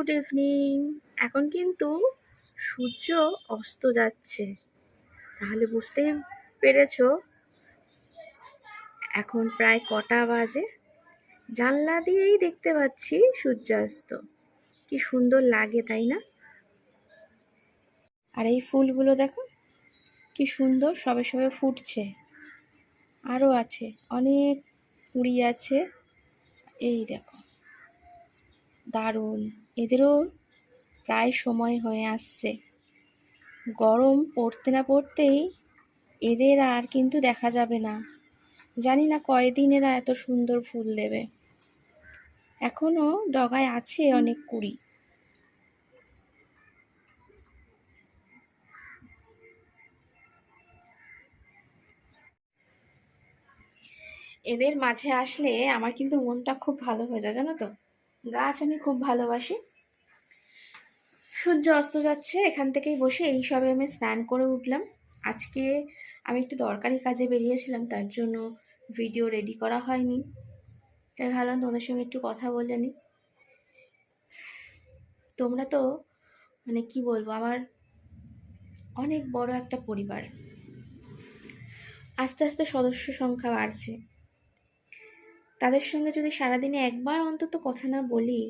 Good evening এখন কিন্তু সূর্য অস্ত যাচ্ছে। তাহলে বুঝতেই পেরেছ? এখন প্রায় কটা বাজে। জানলা দিয়েই দেখতে পাচ্ছি সূর্যাস্ত। কি সুন্দর লাগে, তাই না? আর এই ফুলগুলো দেখো, কি সুন্দর সবে সবে ফুটছে। আরও আছে, অনেক কুড়ি আছে। এই দেখো, দারুণ। এদেরও প্রায় সময় হয়ে আসছে। গরম পড়তে না পড়তেই এদের আর কিন্তু দেখা যাবে না। জানি না কয়দিন এরা এত সুন্দর ফুল দেবে। এখনও ডগায় আছে অনেক কুড়ি। এদের মাঝে আসলে আমার কিন্তু মনটা খুব ভালো হয়ে যায়, জানো তো? গাছ আমি খুব ভালোবাসি। সূর্য অস্ত যাচ্ছে, এখান থেকেই বসে এই সবে আমি স্নান করে উঠলাম। আজকে আমি একটু দরকারি কাজে বেরিয়েছিলাম, তার জন্য ভিডিও রেডি করা হয়নি। তাই ভাবলাম তোমাদের সঙ্গে একটু কথা বলে নিই তোমরা তো মানে কি বলব, আমার অনেক বড় একটা পরিবার। আস্তে আস্তে সদস্য সংখ্যা বাড়ছে। তাদের সঙ্গে যদি সারাদিনে একবার অন্তত কথা না বলি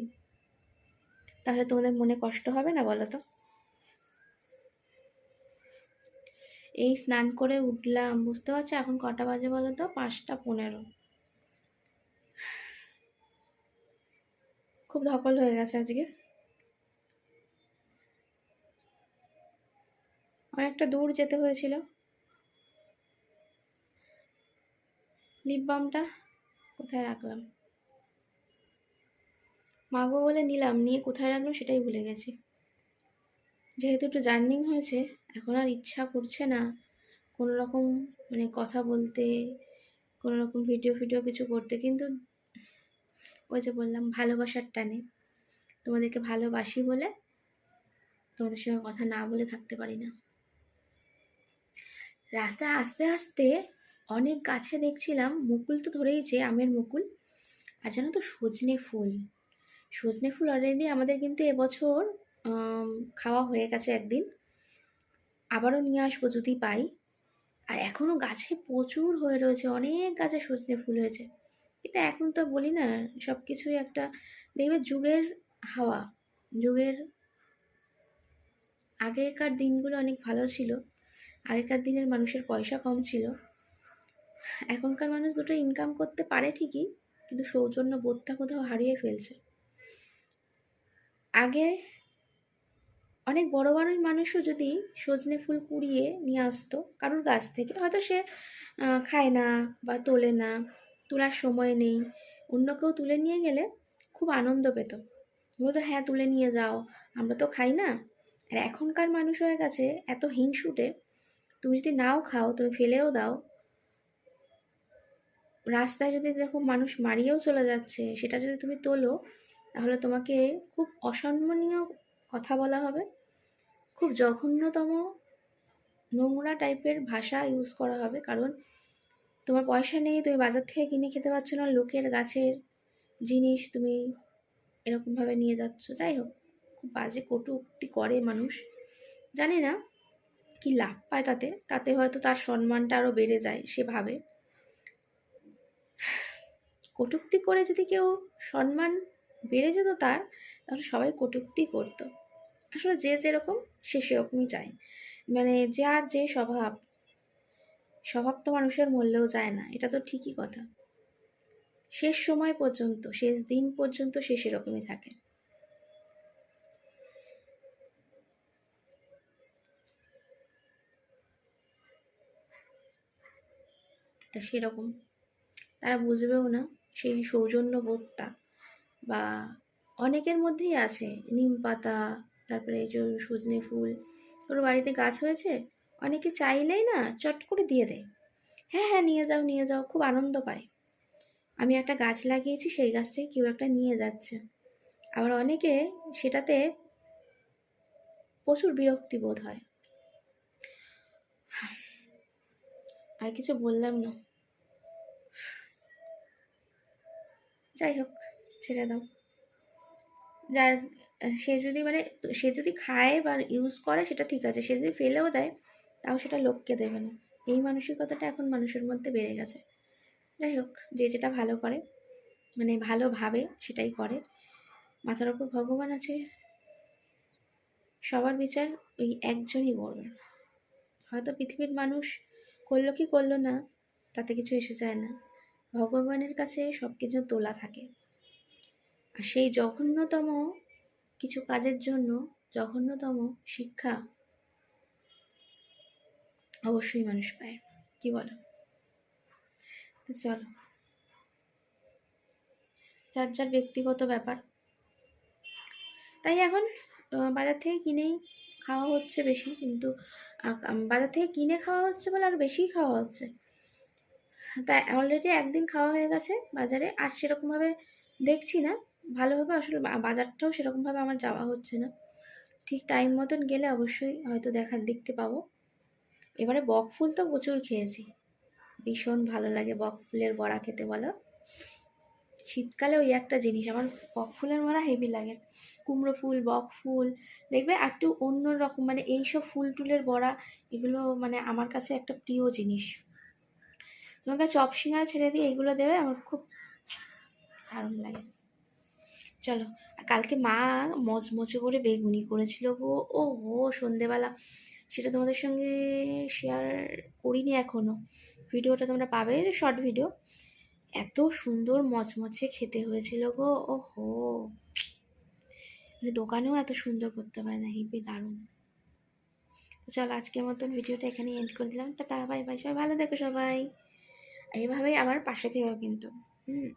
তাহলে তোমাদের মনে কষ্ট হবে না বলো তো? এই স্নান করে উঠলাম, বুঝতে পারছ? এখন কটা বাজে বলো তো? পাঁচটা পনেরো। খুব ধকল হয়ে গেছে আজকে। অনেকটা দূর যেতে হয়েছিল। লিপ বামটা কোথায় রাখলাম? মাগো বলে নিলাম, নিয়ে কোথায় রাখলাম সেটাই ভুলে গেছি। যেহেতু একটু জার্নিং হয়েছে, এখন আর ইচ্ছা করছে না কোনো রকম মানে কথা বলতে, কোনো রকম ভিডিও ফিডিও কিছু করতে। কিন্তু ওই যে বললাম, ভালোবাসার টানে। তোমাদেরকে ভালোবাসি বলে তোমাদের সঙ্গে কথা না বলে থাকতে পারি না। রাস্তায় আস্তে আস্তে অনেক গাছে দেখছিলাম, মুকুল তো ধরেইছে, আমের মুকুল। আর জানো তো সজনে ফুল। সজনে ফুল অলরেডি আমাদের কিন্তু এবছর খাওয়া হয়ে গেছে একদিন। আবারও নিয়ে আসব যদি পাই। আর এখনও গাছে প্রচুর হয়ে রয়েছে, অনেক গাছে সজনে ফুল হয়েছে। কিন্তু এখন তো বলি না সব কিছুই একটা, দেখবে যুগের হাওয়া, যুগের আগেকার দিনগুলো অনেক ভালো ছিল। আগেকার দিনের মানুষের পয়সা কম ছিল। এখনকার মানুষ দুটো ইনকাম করতে পারে ঠিকই, কিন্তু সৌজন্য বোধটা কোথাও হারিয়ে ফেলছে। আগে অনেক বড় বড় মানুষও যদি সজনে ফুল কুড়িয়ে নিয়ে আসতো কারোর গাছ থেকে, হয়তো সে খায় না বা তোলে না, তোলার সময় নেই। অন্য কেউ তুলে নিয়ে গেলে খুব আনন্দ পেত। বলতো হ্যাঁ তুলে নিয়ে যাও, আমরা তো খাই না। আর এখনকার মানুষ হয়ে গেছে এত হিংসুটে, তুমি যদি নাও খাও, তুমি ফেলেও দাও। রাস্তায় যদি দেখো মানুষ মারিয়েও চলে যাচ্ছে, সেটা যদি তুমি তোলো তাহলে তোমাকে খুব অসম্মানীয় কথা বলা হবে। খুব জঘন্যতম নোংরা টাইপের ভাষা ইউজ করা হবে, কারণ তোমার পয়সা নেই, তুমি বাজার থেকে কিনে খেতে পারছ না, লোকের গাছের জিনিস তুমি এরকমভাবে নিয়ে যাচ্ছ। যাই হোক, খুব বাজে কটু উক্তি করে মানুষ। জানি না কি লাভ পায় তাতে তাতে হয়তো তার সম্মানটা আরও বেড়ে যায়, সে ভাবে। কটুক্তি করে যদি কেউ সম্মান বেড়ে যেত তার, তাহলে সবাই কটুক্তি করতো। আসলে যে যেরকম, সে সেরকমই চায়। মানে যার যে স্বভাব স্বভাব তো মানুষের মূল্যেও যায় না, এটা তো ঠিকই কথা। শেষ সময় পর্যন্ত, শেষ দিন পর্যন্ত সে সেরকমই থাকে। সেরকম। তারা বুঝবেও না, সেই সৌজন্য বোধটা বা অনেকের মধ্যেই আছে। নিম পাতা, তারপরে এই যে সজনে ফুল, ওর বাড়িতে গাছ হয়েছে, অনেকে চাইলেই না চট করে দিয়ে দেয়। হ্যাঁ হ্যাঁ নিয়ে যাও নিয়ে যাও, খুব আনন্দ পায়। আমি একটা গাছ লাগিয়েছি, সেই গাছ থেকে কেউ একটা নিয়ে যাচ্ছে। আবার অনেকে সেটাতে প্রচুর বিরক্তি বোধ হয়। আর কিছু বললাম না। যাই হোক। ছেড়ে দাও। যার, সে যদি মানে সে যদি খায় বা ইউজ করে, সেটা ঠিক আছে। সে যদি ফেলেও দেয়, তাও সেটা লোককে দেবে না। এই মানসিকতাটা এখন মানুষের মধ্যে বেড়ে গেছে। যাই হোক, যে যেটা ভালো করে মানে ভালো ভাবে সেটাই করে। মাথার ওপর ভগবান আছে। সবার বিচার ওই একজনই করবে। হয়তো পৃথিবীর মানুষ করল কি করল না, তাতে কিছু এসে যায় না। ভগবানের কাছে সব কিছু তোলা থাকে। আর সেই জঘন্যতম কিছু কাজের জন্য জঘন্যতম শিক্ষা অবশ্যই মানুষ পায়। কি বলো? তো চলো। যার যার ব্যক্তিগত ব্যাপার। তাই এখন বাজার থেকে কিনেই খাওয়া হচ্ছে বেশি, কিন্তু বাজার থেকে কিনে খাওয়া হচ্ছে বলে আর বেশি খাওয়া হচ্ছে। তাই অলরেডি একদিন খাওয়া হয়ে গেছে বাজারে, আর সেরকমভাবে দেখছি না। ভালোভাবে আসলে বাজারটাও সেরকমভাবে আমার যাওয়া হচ্ছে না। ঠিক টাইম মতন গেলে অবশ্যই হয়তো দেখার দেখতে পাবো। এবারে বক ফুল তো প্রচুর খেয়েছি। ভীষণ ভালো লাগে বক ফুলের বড়া খেতে বলো। শীতকালে ওই একটা জিনিস, আমার বক ফুলের বড়া হেভি লাগে। কুমড়ো ফুল, বক ফুল, দেখবে একটু অন্য রকম মানে এইসব ফুল টুলের বড়া, এগুলো মানে আমার কাছে একটা প্রিয় জিনিস। তোমাকে চপ সিঙ্গারা ছেড়ে দিয়ে এগুলো দেবে, আমার খুব দারুণ লাগে। চলো, আর কালকে মা মচমচে করে বেগুনি করেছিল গো। ও হো সন্ধেবেলা। সেটা তোমাদের সঙ্গে শেয়ার করিনি এখনও ভিডিওটা তোমরা পাবে শর্ট ভিডিও এত সুন্দর মচমচে খেতে হয়েছিল গো ও হো মানে দোকানেও এত সুন্দর করতে পারে না হেবি দারুণ। চলো, আজকের মতন ভিডিওটা এখানেই এন্ড করে দিলাম। টাটা বাই বাই সবাই ভালো দেখো সবাই। এইভাবেই আমার পাশে থেকো কিন্তু। হুম।